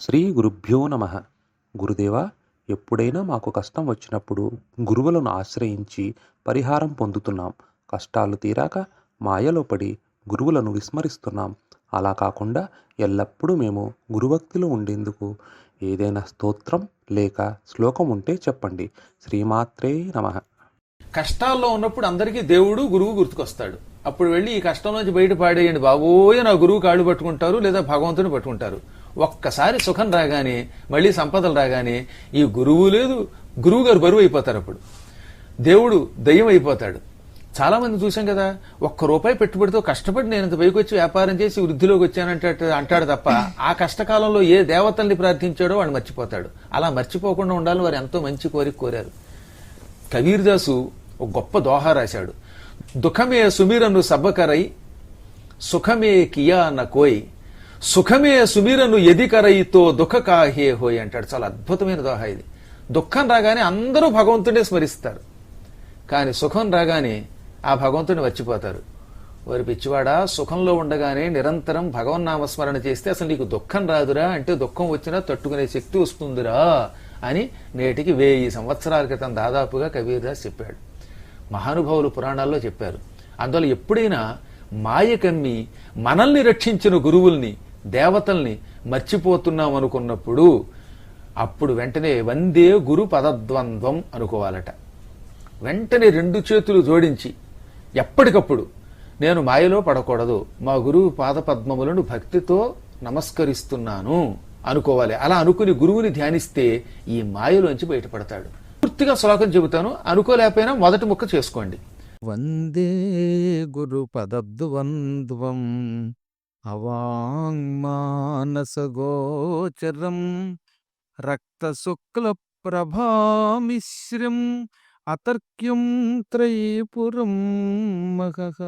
శ్రీ గురుభ్యో నమ. గురుదేవా ఎప్పుడైనా మాకు కష్టం వచ్చినప్పుడు గురువులను ఆశ్రయించి పరిహారం పొందుతున్నాం. కష్టాలు తీరాక మాయలో పడి గురువులను విస్మరిస్తున్నాం. అలా కాకుండా ఎల్లప్పుడూ మేము గురుభక్తిలో ఉండేందుకు ఏదైనా స్తోత్రం లేక శ్లోకం ఉంటే చెప్పండి. శ్రీమాత్రే నమ. కష్టాల్లో ఉన్నప్పుడు అందరికీ దేవుడు గురువు గుర్తుకొస్తాడు. అప్పుడు వెళ్ళి ఈ కష్టం నుంచి బయట పాడేయండి. బాబోయ్ నా గురువు కాళ్ళు పట్టుకుంటారు లేదా భగవంతుని పట్టుకుంటారు. ఒక్కసారి సుఖం రాగానే మళ్ళీ సంపదలు రాగానే ఈ గురువు లేదు గురువు గారు బరువు అయిపోతారు అప్పుడు. దేవుడు దయ్యం అయిపోతాడు చాలా మంది చూసాం కదా ఒక్క రూపాయి పెట్టుబడితో కష్టపడి నేను ఇంత పైకి వచ్చి వ్యాపారం చేసి వృద్ధిలోకి వచ్చానంటే అంటాడు తప్ప ఆ కష్టకాలంలో ఏ దేవతల్ని ప్రార్థించాడో వాడు మర్చిపోతాడు. అలా మర్చిపోకుండా ఉండాలని వారు ఎంతో మంచి కోరిక కోరారు. కబీర్దాసు ఒక గొప్ప దోహ రాశాడు. దుఃఖమే సుమీరను సబ్బకరై సుఖమే కియా నకోయ్ సుఖమే సుమీరను ఎదికరయితో దుఃఖ కాహే హోయ్ అంటాడు. చాలా అద్భుతమైన దోహ ఇది. దుఃఖం రాగానే అందరూ భగవంతుడే స్మరిస్తారు. కానీ సుఖం రాగానే ఆ భగవంతుని మర్చిపోతారు. వారి పిచ్చివాడా సుఖంలో ఉండగానే నిరంతరం భగవన్నామస్మరణ చేస్తే అసలు నీకు దుఃఖం రాదురా అంటే దుఃఖం వచ్చినా తట్టుకునే శక్తి వస్తుందిరా అని నేటికి వెయ్యి సంవత్సరాల క్రితం దాదాపుగా కబీర్దాస్ చెప్పాడు. మహానుభావులు పురాణాల్లో చెప్పారు. అందువల్ల ఎప్పుడైనా మాయ కమ్మి మనల్ని రక్షించిన గురువుల్ని దేవతల్ని మర్చిపోతున్నాం అనుకున్నప్పుడు అప్పుడు వెంటనే వందే గురు పదద్వంద్వం అనుకోవాలట. వెంటనే రెండు చేతులు జోడించి ఎప్పటికప్పుడు నేను మాయలో పడకూడదు మా గురువు పాదపద్మములను భక్తితో నమస్కరిస్తున్నాను అనుకోవాలి. అలా అనుకుని గురువుని ధ్యానిస్తే ఈ మాయలోంచి బయటపడతాడు. పూర్తిగా శ్లోకం చెబుతాను అనుకోలేకపోయినా మొదటి ముక్క చేసుకోండి. వందే గురు పదద్వంద్వం. అవాంగ్మానసగోచరం రక్తశుక్ల ప్రభామిశ్రం అతర్క్యం త్రైపురం మహః